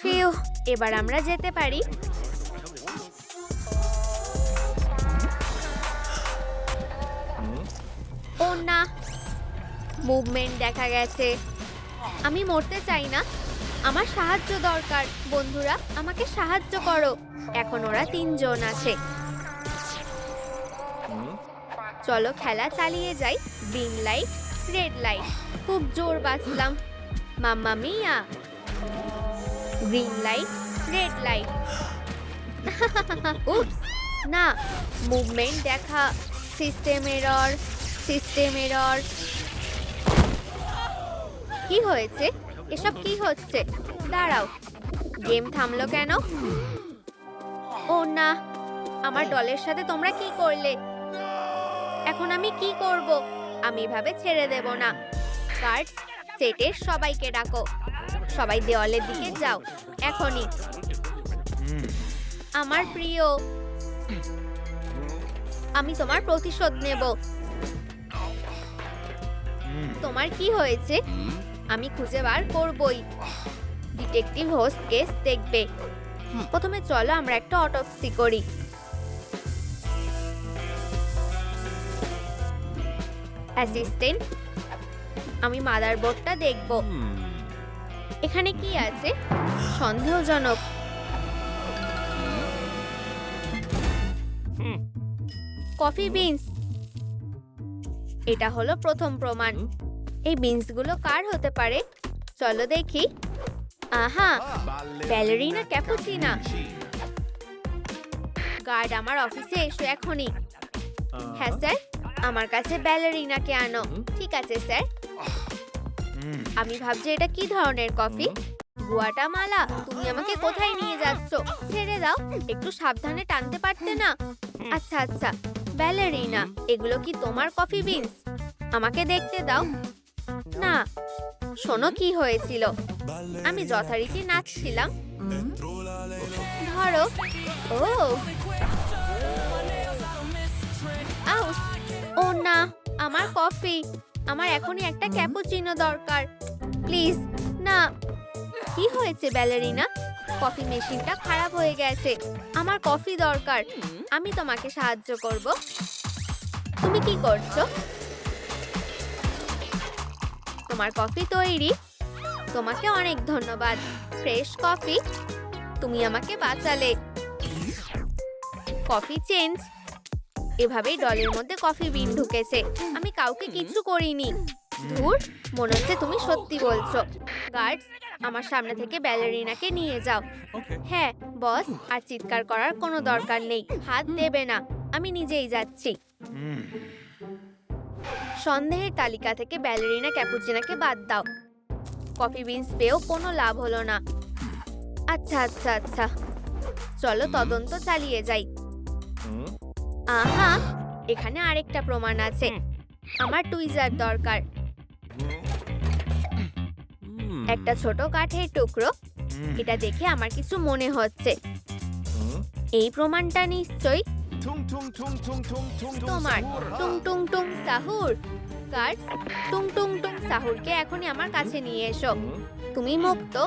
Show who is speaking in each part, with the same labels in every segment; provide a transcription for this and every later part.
Speaker 1: Few এবার আমরা যেতে পারি। ও না মুভমেন্ট দেখা গেছে। আমি মরতে চাই না, আমার সাহায্য দরকার। বন্ধুরা, আমাকে সাহায্য করো। এখন ওরা তিনজন আছে। চলো খেলা চালিয়ে যাই। গ্রিন লাইট রেড লাইট খুব জোর বাঁচলাম mamma mia green light red light oops না মুভমেন্ট দেখা। সিস্টেম এরর সিস্টেম এরর কি হয়েছে? এসব কি হচ্ছে? দাঁড়াও। গেম থামলো কেন? ও না, আমার দলের সাথে তোমরা কি করলে? এখন আমি কি করব? আমি এভাবে ছেড়ে দেব না। কার্ড সেটের সবাইকে ডাকো। সবাই দেওয়ালের দিকে যাও, এখনই। আমার প্রিয়, আমি তোমার প্রতিশোধ নেব। তোমার কি হয়েছে? আমি খুঁজে বার করবই। ডিটেকটিভ হোস্ট কেস দেখবে। প্রথমে চলো আমরা একটা অটোপসি করি। অ্যাসিস্ট্যান্ট আমি মাদারবোর্ডটা দেখব। এখানে কি আছে? সন্দেহজনক। Coffee beans. এটা হলো প্রথম প্রমাণ। এই বিনসগুলো কার হতে পারে? চলো দেখি। আহা ব্যালেরিনা ক্যাপুচিনা। গার্ড আমার অফিসে এসো এখনই। হ্যাঁ স্যার। আমার কাছে ব্যালেরিনাকে আনো। ঠিক আছে স্যার। আমি ভাবছি এটা কি ধরনের কফি? গুয়াটামালা তুমি আমাকে কোথায় নিয়ে যাচ্ছ? ছেড়ে দাও একটু সাবধানে টানতে পারতে না? আচ্ছা আচ্ছা ব্যালেরিনা এগুলো কি তোমার কফি বিনস? আমাকে দেখতে দাও। না শোনো কি হয়েছিল। আমি যথারীতি নাচছিলাম। ধরো ও। ও না আমার কফি। আমার এখনই একটা ক্যাপুচিনো দরকার। প্লিজ, না। কি হয়েছে, ব্যালেরিনা? কফি মেশিনটা খারাপ হয়ে গেছে। আমার কফি দরকার। আমি তোমাকে সাহায্য করব। তুমি কি করছ? তোমার কফি তৈরি। তোমাকে অনেক ধন্যবাদ। Fresh coffee. তুমি আমাকে বাঁচালে। Coffee change. এভাবেই ডলের মধ্যে কফি বিন ঢুকেছে। আমি কাউকে কিছু করিনি। ধুর মনে হচ্ছে তুমি সত্যি বলছো। গার্ডস আমার সামনে থেকে ব্যালেরিনাকে নিয়ে যাও। হ্যাঁ বস আর চিৎকার করার কোনো দরকার নেই। হাত দেবে না। আমি নিজেই যাচ্ছি। সন্দেহের তালিকা থেকে ব্যালেরিনা ক্যাপুচিনাকে বাদ দাও। কফি বিনস পেয়েও কোনো লাভ হলো না। আচ্ছা আচ্ছা আচ্ছা। চলো তদন্ত চালিয়ে যাই। আহা এখানে আরেকটা প্রমাণ আছে। আমার টুইজার দরকার। একটা ছোট কাঠের টুকরো। এটা দেখে আমার কিছু মনে হচ্ছে। এই প্রমাণটা নিশ্চয়ই তোমার। টুং টুং টুং সাহুর। গার্ড টুং টুং টুং সাহুরকে এখনই আমার কাছে নিয়ে এসো। তুমি মুক্ত?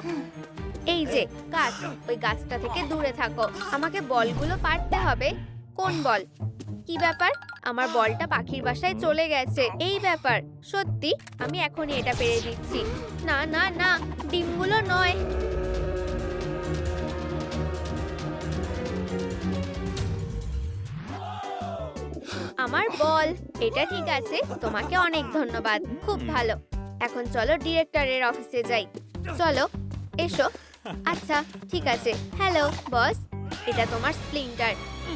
Speaker 1: এই যে গাছ ওই গাছটা থেকে দূরে থাকো। আমাকে বলগুলো পারতে হবে। কোন বল? কি ব্যাপার? আমার বলটা পাখির বাসায় চলে গেছে। এই ব্যাপার। সত্যি আমি এখনই এটা পেরে দিচ্ছি। না না না ডিমগুলো নয়। আমার বল এটা ঠিক আছে তোমাকে অনেক ধন্যবাদ খুব ভালো। এখন চলো ডিরেক্টরের অফিসে যাই। চলো এসো। আচ্ছা ঠিক আছে। হ্যালো বস এটা তোমার স্প্লিন্টার।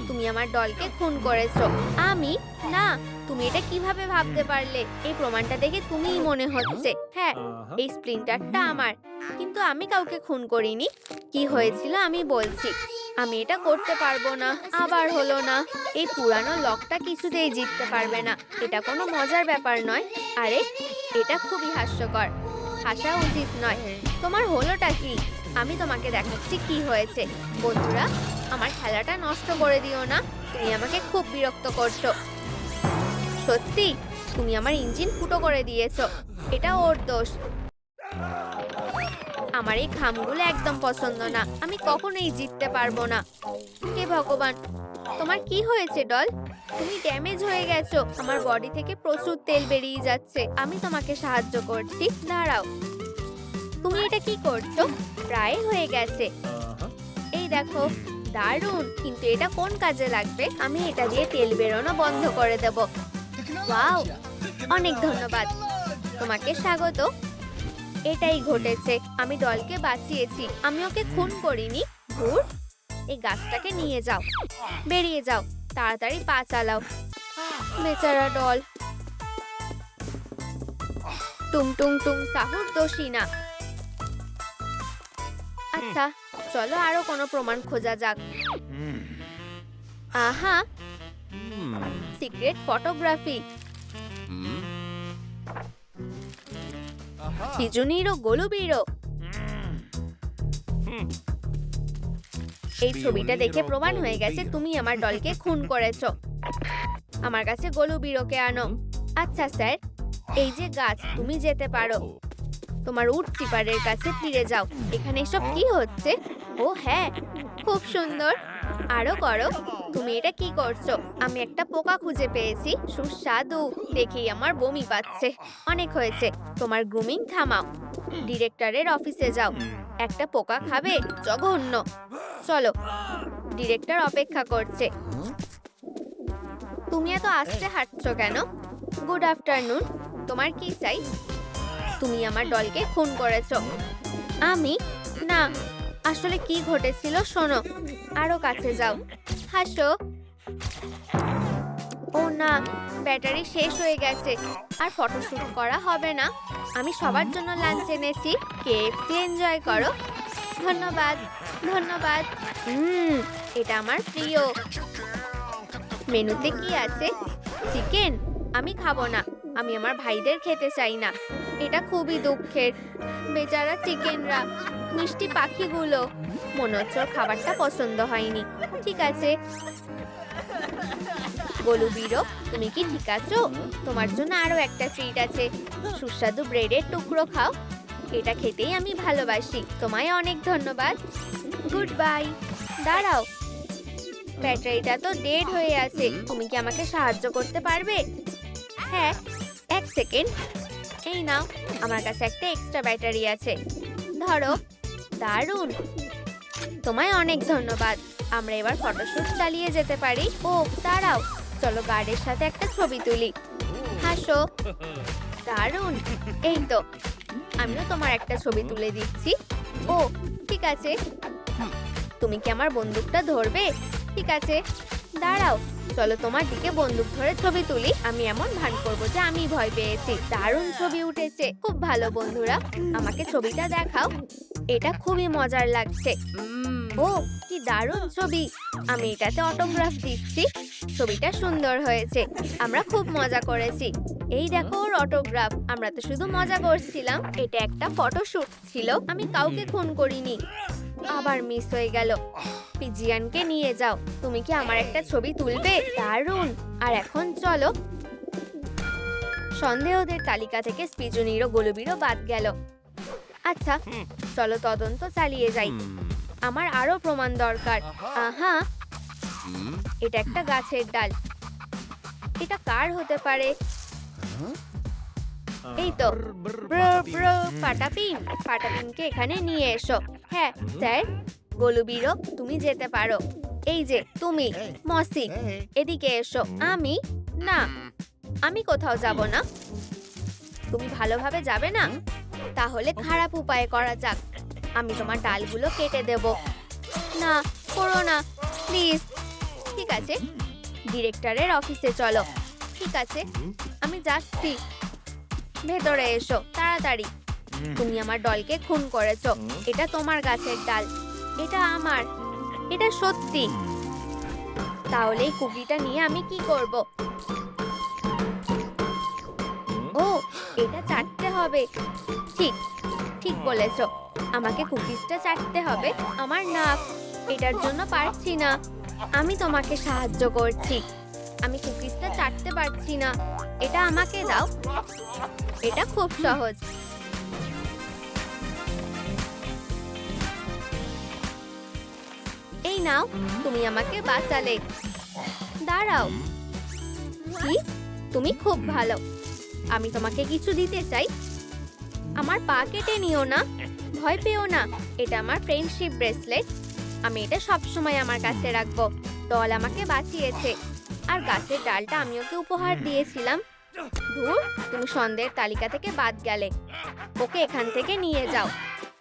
Speaker 1: তুমি আমার দলকে খুন করেছ। আমি? না তুমি এটা কীভাবে ভাবতে পারলে? এই প্রমাণটা দেখে তুমিই মনে হচ্ছে। হ্যাঁ এই স্প্লিন্টারটা আমার। কিন্তু আমি কাউকে খুন করিনি। কি হয়েছিল আমি বলছি। আমি এটা করতে পারব না আবার হলো না। এই পুরানো লকটা কিছুতেই জিততে পারবে না। এটা কোনো মজার ব্যাপার নয়। আরে এটা খুবই হাস্যকর। হাসা উচিত নয়। তোমার হলোটা কি? আমি তোমাকে দেখাচ্ছি কি হয়েছে। বন্ধুরা, আমার খেলাটা নষ্ট করে দিও না। তুমি আমাকে খুব বিরক্ত করছ। সত্যি, তুমি আমার ইঞ্জিন ফুটো করে দিয়েছ। এটা ওর দোষ। আমার এই খামগুলো একদম পছন্দ না। আমি কখনোই জিততে পারব না। হে ভগবান, তোমার কি হয়েছে ডল? তুমি ড্যামেজ হয়ে গেছো। আমার বডি থেকে প্রচুর তেল বেরিয়ে যাচ্ছে। আমি তোমাকে সাহায্য করছি। দাঁড়াও। তুমি এটা কি করছ? প্রায় হয়ে গেছে। এই দেখো দারুণ। কিন্তু এটা কোন কাজে লাগবে? আমি এটা দিয়ে তেল বেরোনো বন্ধ করে দেব। ওয়াও অনেক ধন্যবাদ। তোমাকে স্বাগত। এটাই ঘটেছে। আমি দলকে বাঁচিয়েছি। আমি ওকে খুন করিনি। ভুর এই গাছটাকে নিয়ে যাও। বেরিয়ে যাও। তাড়াতাড়ি পা চালাও। বেচারা ডল। টুং টুং টুং সাহুর দোষী না। আচ্ছা চলো আরও কোনো প্রমাণ খোঁজা যাক। আহা সিক্রেট ফটোগ্রাফি। সিজুনিরও গলুবিরও। এই ছবিটা দেখে প্রমাণ হয়ে গেছে তুমি আমার দলকে খুন করেছ। আমার কাছে গলুবিরোকে আনো। আচ্ছা স্যার এই যে গাছ তুমি যেতে পারো। তোমার উট টিপারের কাছে ফিরে যাও। এখানে এসব কি হচ্ছে? ও হ্যাঁ খুব সুন্দর। আরও করো, তুমি এটা কি করছ? আমি একটা পোকা খুঁজে পেয়েছি, সুস্বাদু। দেখেই আমার বমি পাচ্ছে। অনেক হয়েছে, তোমার গ্রুমিং থামাও। ডিরেক্টরের অফিসে যাও। একটা পোকা খাবে? জঘন্য। চলো, ডিরেক্টর অপেক্ষা করছে। তুমি এত আস্তে হাঁটছো কেন? Good afternoon. তোমার কি চাই? তুমি আমার দলকে খুন করেছ। আমি? না, আসলে কি ঘটেছিল শোনো, আরও কাছে যাও। হাসো। ও না, ব্যাটারি শেষ হয়ে গেছে, আর ফটোশুট করা হবে না। আমি সবার জন্য লাঞ্চ এনেছি, কেএফসি এনজয় করো। ধন্যবাদ ধন্যবাদ। হুম, এটা আমার প্রিয়। মেনুতে কি আছে? চিকেন? আমি খাব না, আমি আমার ভাইদের খেতে চাই না। এটা খুবই দুঃখের। বেচারা চিকেনরা, মিষ্টি পাখিগুলো। মনে হচ্ছে খাবারটা পছন্দ হয়নি। ঠিক আছে। বলু বিরো, তুমি কি ঠিক আছো? তোমার জন্য আরও একটা ট্রিট আছে। সুস্বাদু ব্রেডের টুকরো খাও। এটা খেতেই আমি ভালোবাসি। তোমায় অনেক ধন্যবাদ। গুড বাই দাঁড়াও। ব্যাটারিটা তো ডেড হয়ে আছে। তুমি কি আমাকে সাহায্য করতে পারবে? হ্যাঁ এক সেকেন্ড এই নাও। আমার কাছে একটা এক্সট্রা ব্যাটারি আছে। ধরো, দারুণ। তোমায় অনেক ধন্যবাদ। আমরা এবার ফটোশুট চালিয়ে যেতে পারি। ও, দাঁড়াও। চলো গার্ডের সাথে একটা ছবি তুলি। হাসো। দারুণ। এই তো। আমিও তোমার একটা ছবি তুলে দিচ্ছি। ও, ঠিক আছে। তুমি কি আমার বন্দুকটা ধরবে? ঠিক আছে। দাঁড়াও। চলো তোমার দিকে বন্দুক ধরে ছবি তুলি। আমি এমন ভান করব যে আমি ভয় পেয়েছি। দারুণ ছবি উঠেছে। খুব ভালো, বন্ধুরা। আমাকে ছবিটা দেখাও। এটা খুবই মজার লাগছে। ও, কি দারুণ ছবি। আমি এটাতে অটোগ্রাফ দিচ্ছি। ছবিটা সুন্দর হয়েছে। আমরা খুব মজা করেছি। এই দেখো ওর অটোগ্রাফ আমরা তো শুধু মজা করছিলাম। এটা একটা ফটোশুট ছিল। আমি কাউকে খুন করিনি। আবার মিস হয়ে গেল। পিজিয়ানকে নিয়ে যাও। তুমি কি আমার একটা ছবি তুলবে? দারুণ! আর এখন চলো। সন্দেহদের তালিকা থেকে স্পিজুনিরও গোলবিরও বাদ গেল। আচ্ছা চলো তদন্ত চালিয়ে যাই। আমার আরও প্রমাণ দরকার। আহা। এটা একটা গাছের ডাল। এটা কার হতে পারে? এই তো। Bro bro পাটাপিন। পাটাপিনকে এখানে নিয়ে এসো। হ্যাঁ স্যার। গোলুবিরো তুমি যেতে পারো। এই যে তুমি মসি এদিকে এসো। আমি না আমি কোথাও যাব না। তুমি ভালোভাবে যাবে না? তাহলে খারাপ উপায় করা যাক। আমি তোমার ডালগুলো কেটে দেব। না করো না প্লিজ। ঠিক আছে ডিরেক্টরের অফিসে চলো। ঠিক আছে আমি যাচ্ছি। ভেতরে এসো তাড়াতাড়ি। তুমি আমার দলকে খুন করেছ। এটা তোমার গাছের ডাল। এটা আমার। এটা সত্যি। তাহলে এই কুকিটা নিয়ে আমি কি করব? ও এটা চাটতে হবে। ঠিক ঠিক বলেছ। আমাকে কুকিজটা চাটতে হবে আমার নাক। এটার জন্য পারছি না। আমি তোমাকে সাহায্য করছি। আমি কুকিজটা চাটতে পারছি না। এটা আমাকে দাও। এটা খুব সহজ। নাও, তুমি আমাকে বাঁচালে। দাঁড়াও। কি? তুমি খুব ভালো। আমি তোমাকে কিছু দিতে চাই। আমার পা কেটে নিও না। ভয় পেও না। এটা আমার ফ্রেন্ডশিপ ব্রেসলেট আমি এটা সবসময় আমার কাছে রাখব। দল আমাকে বাঁচিয়েছে। আর গাছের ডালটা আমি ওকে উপহার দিয়েছিলাম। ধুর, তুমি সন্দেহের তালিকা থেকে বাদ গেলে। ওকে এখান থেকে নিয়ে যাও।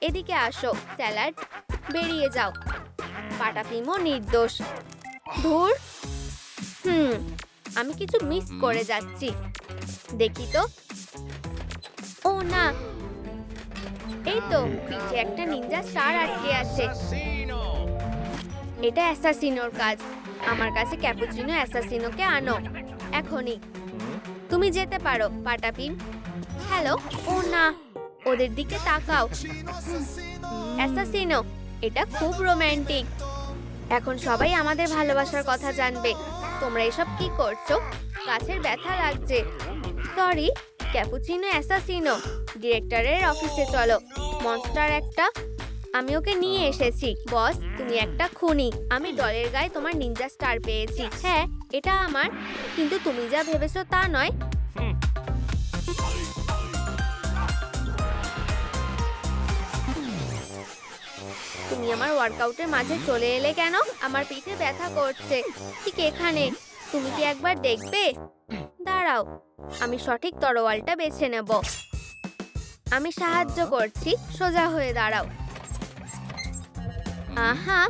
Speaker 1: এদিকে আসো, স্যালাড। বেরিয়ে যাও। পাটাপিমও নির্দোষ। ধুর। হুম আমি কিছু মিস করে যাচ্ছি। দেখি তো। ও না। এই তো পিঠে একটা নিনজা স্টার আটকে আছে। এটা অ্যাসাসিনোর কাজ। আমার কাছে ক্যাপুচিনো অ্যাসাসিনোকে আনো। এখনই। তুমি যেতে পারো পাটাপিন হ্যালো ও না। ওদের দিকে তাকাও। অ্যাসাসিনো এটা খুব রোমান্টিক এখন সবাই আমাদের ভালোবাসার কথা জানবে। তোমরা এসব কি করছ? গাছের ব্যথা লাগছে। সরি ক্যাপুচিনো অ্যাসাসিনো ডিরেক্টরের অফিসে চলো। মনস্টার একটা। আমি ওকে নিয়ে এসেছি। বস তুমি একটা খুনি। আমি ডলের গায়ে তোমার নিনজা স্টার পেয়েছি। হ্যাঁ এটা আমার। কিন্তু তুমি যা ভেবেছো তা নয়। তুমি আমার ওয়ার্কআউটের মাঝে চলে এলে কেন? আমার পিঠে ব্যথা করছে। ঠিক এখানে। তুমি কি একবার দেখবে? দাঁড়াও। আমি সঠিক তরোয়ালটা বেছে নেব। আমি সাহায্য করছি। সোজা হয়ে দাঁড়াও। আহা,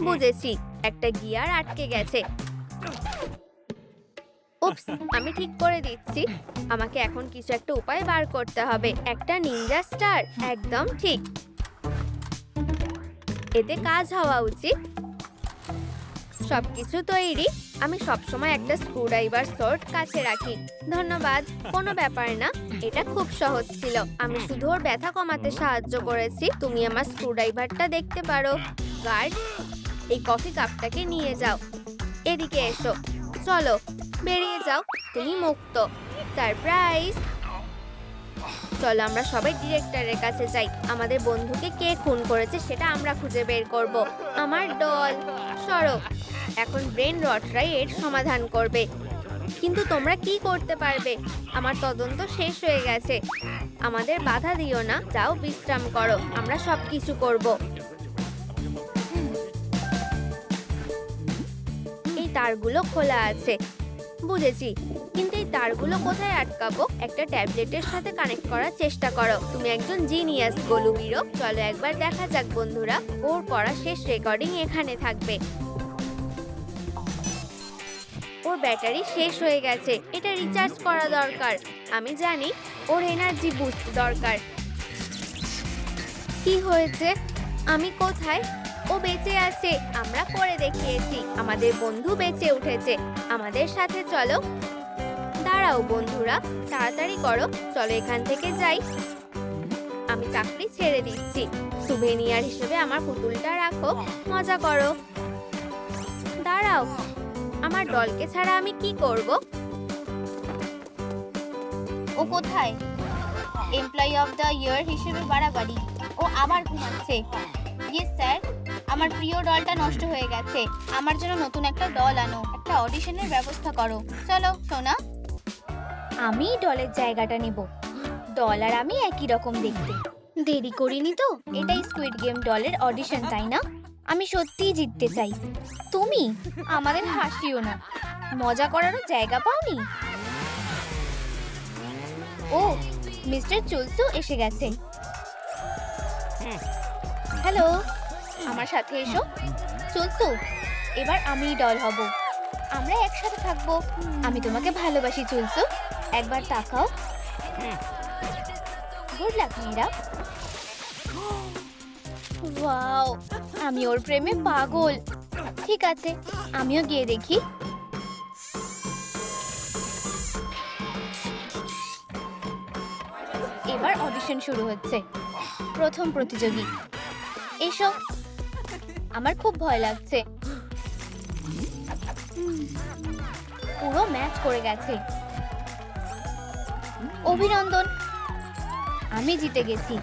Speaker 1: বুঝেছি। একটা গিয়ার আটকে গেছে। উপস আমি ঠিক করে দিচ্ছি। আমাকে এখন কিছু একটা উপায় বার করতে হবে। একটা নিনজা স্টার। একদম ঠিক। এতে কাজ হওয়া উচিত। সব কিছু তৈরি। আমি সবসময় একটা স্ক্রুড্রাইভার সোর্ট কাছে রাখি। ধন্যবাদ, কোনো ব্যাপার না। এটা খুব সহজ ছিল। আমি শুধু ওর ব্যথা কমাতে সাহায্য করেছি। তুমি আমার স্ক্রুড্রাইভারটা দেখতে পারো। গার্ড, এই কফি কাপটাকে নিয়ে যাও। এদিকে এসো। চলো, বেরিয়ে যাও। তুমি মুক্ত। সারপ্রাইজ চলো আমরা সবাই ডিরেক্টরের কাছে যাই। আমাদের বন্ধুকে কে খুন করেছে সেটা আমরা খুঁজে বের করব। আমার দল সরো এখন ব্রেন রটরাই এর সমাধান করবে। কিন্তু তোমরা কি করতে পারবে? আমার তদন্ত শেষ হয়ে গেছে। আমাদের বাধা দিও না, যাও বিশ্রাম করো। আমরা সব কিছু করব। এই তারগুলো খোলা আছে। বুঝেছি। কিন্তু এই তারগুলো কোথায় আটকাবো? একটা ট্যাবলেটের সাথে কানেক্ট করার চেষ্টা করো। তুমি একজন জিনিয়াস গোলুবিরো চলো একবার দেখা যাক, বন্ধুরা। ওর করা শেষ রেকর্ডিং এখানে থাকবে। ওর ব্যাটারি শেষ হয়ে গেছে। এটা রিচার্জ করা দরকার। আমি জানি, ওর এনার্জি বুস্ট দরকার। কি হয়েছে? আমি কোথায় ও বেঁচে আছে, আমরা করে দেখিয়েছি। আমাদের বন্ধু বেঁচে উঠেছে। আমাদের সাথে চলো। দাঁড়াও বন্ধুরা, তাড়াতাড়ি করো। চলো এখান থেকে যাই। আমি চাকরি ছেড়ে দিচ্ছি। সুভেনিয়ার হিসেবে আমার পুতুলটা রাখো। মজা করো। দাঁড়াও, আমার দলকে ছাড়া আমি কি করব?
Speaker 2: ও কোথায়? এমপ্লয়ি অফ দ্য ইয়ার হিসেবে বাড়াবাড়ি। ও আবার ঘুমাচ্ছে। ইয়েস স্যার আমার প্রিয় দলটা নষ্ট হয়ে গেছে। আমার জন্য নতুন একটা দল আনো একটা অডিশনের ব্যবস্থা করো। চলো সোনা। আমি ডলের জায়গাটা নেব। ডল আর আমি একই রকম দেখতে। দেরি করিনি তো? এটাই স্কুইড গেম দলের অডিশন তাই না? আমি সত্যিই জিততে চাই। তুমি? আমাদের হাসিও না। মজা করারও জায়গা পাওনি? ও মিস্টার চুলসু এসে গেছে। হ্যালো। আমার সাথে এসো। চুলসু এবার আমি ডল হব। আমরা একসাথে থাকব। আমি তোমাকে ভালোবাসি চুলসু একবার তাকাও। Good luck, Meera. ওয়াও, আমি ওর প্রেমে পাগল। ঠিক আছে, আমিও গিয়ে দেখি। এবার অডিশন শুরু হচ্ছে। প্রথম প্রতিযোগী। এসো। আমার খুব ভয় লাগছে। পুরো ম্যাচ করে গেছে। অভিনন্দন। আমি জিতে গেছি।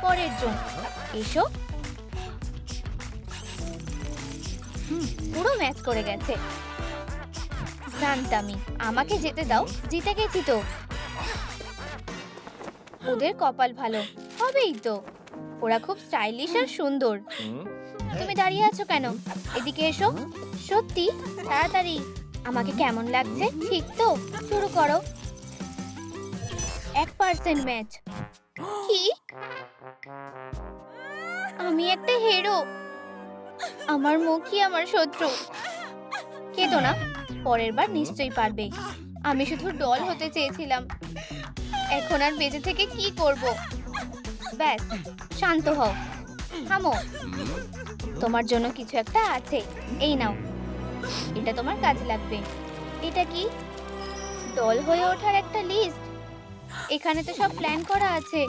Speaker 2: পরের জন। এসো। পুরো ম্যাচ করে গেছে। জানতামই। আমাকে যেতে দাও। জিতে গেছি তো। ওদের কপাল ভালো। হবেই তো। ওরা খুব স্টাইলিশ আর সুন্দর। তুমি দাঁড়িয়ে আছো কেন? এদিকে এসো। সত্যি, তাড়াতাড়ি। আমাকে কেমন লাগছে? ঠিক তো? শুরু করো। এক পার্সেন্ট ম্যাচ কি? আমি একটা হেরো আমার মুখই আমার শত্রু। কেঁদো না। পরের বার নিশ্চয়ই পারবে। আমি শুধু ডল হতে চেয়েছিলাম। এখন আর বেঁচে থেকে কি করব? ব্যাস, শান্ত হও। থামো। তোমার জন্য কিছু একটা আছে। এই নাও। এটা তোমার কাজে লাগবে। এটা কি? দল হয়ে ওঠার একটা লিস্ট এখানে তো সব প্ল্যান করা আছে।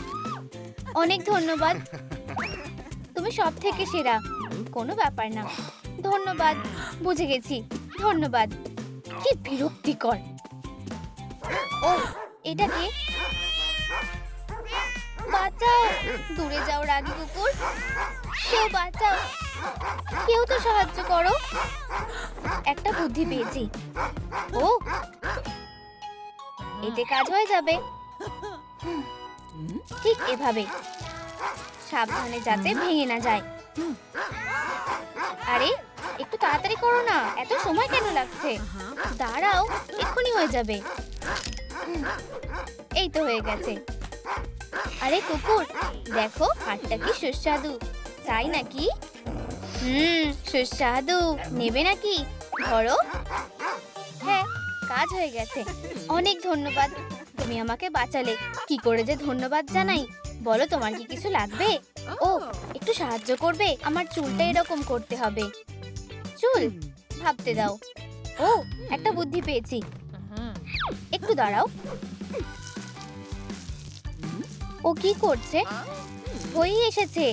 Speaker 2: অনেক ধন্যবাদ। তুমি সব থেকে সেরা। কোনো ব্যাপার না। ধন্যবাদ। বুঝে গেছি। ধন্যবাদ। কি বিরক্তিকর। ও, এটা কি? বাঁচাও। দূরে যাও রাগি কুকুর। কেউ বাঁচাও। কেউ তো সাহায্য করো। একটা বুদ্ধি পেয়েছি। ও। এতে কাজ হয়ে যাবে। ঠিক এভাবে। সাবধানে যাতে ভেঙে না যায়। আরে, একটু তাড়াতাড়ি করো না। এত সময় কেন লাগছে? দাঁড়াও, এক্ষুনি হয়ে যাবে। এই তো হয়ে গেছে। আরে কুকুর দেখো হাটটা কি সুস্বাদু। চাই নাকি? হুম সুস্বাদু। নেবে নাকি? ধরো। হ্যাঁ কাজ হয়ে গেছে। অনেক ধন্যবাদ। তুমি আমাকে বাঁচালে। কি করে যে ধন্যবাদ জানাই? বলো তোমার কি কিছু লাগবে? ও একটু সাহায্য করবে। আমার চুলটা এরকম করতে হবে। চুল ভাবতে দাও। ও একটা বুদ্ধি পেয়েছি। একটু দাঁড়াও। ও কি করছে? হয়েই এসেছে।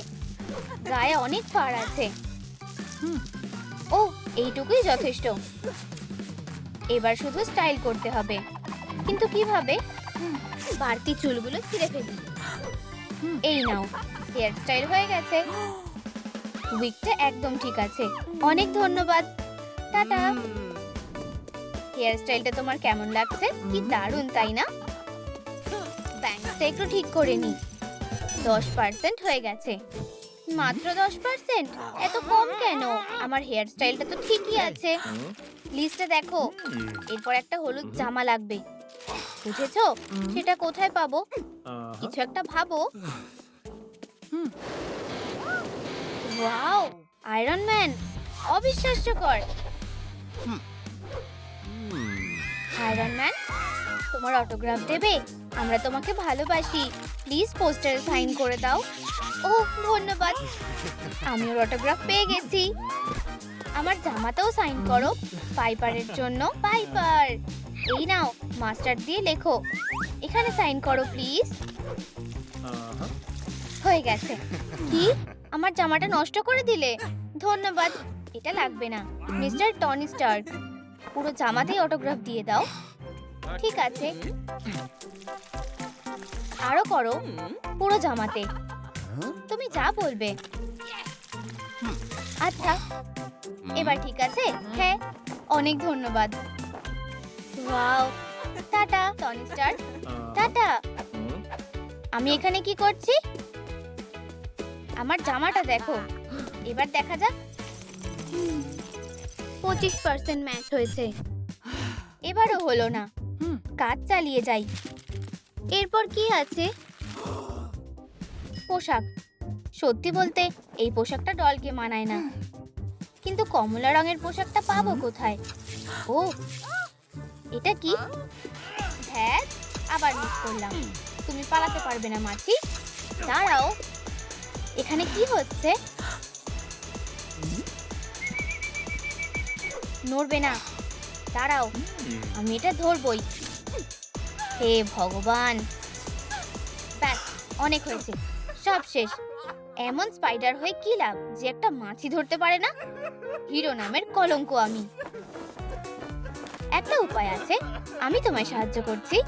Speaker 2: গায়ে অনেক ফার আছে। ও, এইটুকুই যথেষ্ট। এবার শুধু স্টাইল করতে হবে। কিন্তু কীভাবে? বাড়তি চুলগুলো ছিঁড়ে ফেলি। এই নাও, হেয়ার স্টাইল হয়ে গেছে। উইকটা একদম ঠিক আছে। অনেক ধন্যবাদ। টাটা। হেয়ার স্টাইলটা তোমার কেমন লাগছে? কি দারুণ, তাই না? ব্যাংকটা একটু ঠিক করে নি দশ পার্সেন্ট হয়ে গেছে। মাত্র দশ পার্সেন্ট? এত কম কেন? আমার হেয়ার স্টাইলটা তো ঠিকই আছে। লিস্টে দেখো। এরপর একটা হলুদ জামা লাগবে। বুঝেছ? সেটা কোথায় পাবো? কিছু একটা ভাবো। ওয়াও! আয়রন ম্যান অবিশ্বাস্যকর! আয়রন ম্যান তোমার অটোগ্রাফ দেবে? আমরা তোমাকে ভালোবাসি। প্লিজ পোস্টারে সাইন করে দাও। ও ধন্যবাদ। আমি ওর অটোগ্রাফ পেয়ে গেছি। আমার জামাতেও সাইন করো। পাইপারের জন্য। পাইপার এই নাও মাস্টার দিয়ে লেখো। এখানে সাইন করো প্লিজ হয়ে গেছে। কি? আমার জামাটা নষ্ট করে দিলে? ধন্যবাদ। এটা লাগবে না। মিস্টার টনি স্টার্ক পুরো জামাতেই অটোগ্রাফ দিয়ে দাও। ঠিক আছে। আরও করো পুরো জামাতে। তুমি যা বলবে। আচ্ছা এবার ঠিক আছে? হ্যাঁ অনেক ধন্যবাদ। Wow tata Tony Stark. Tata. আমি এখানে কি করছি? আমার জামাটা দেখো। এবার দেখা যাক। পঁচিশ পার্সেন্ট ম্যাচ হয়েছে। এবারও হলো না। কাজ চালিয়ে যাই। এরপর কি আছে? পোশাক। সত্যি বলতে, এই পোশাকটা ডলকে মানায় না। কিন্তু কমলা রঙের পোশাকটা পাবো কোথায়? ও, এটা কি? হ্যাঁ আবার মিস করলাম। তুমি পালাতে পারবে না, মাছি। দাঁড়াও। এখানে কি হচ্ছে? নড়বে না। দাঁড়াও, আমি এটা ধরবই। হে ভগবান। ব্যাস, অনেক হয়েছে। সব শেষ। এমন স্পাইডার হয়ে কি লাভ? যে একটা মাছি ধরতে পারে না? হিরো নামের কলঙ্ক আমি। একটা উপায় আছে, আমি তোমায় সাহায্য করছি।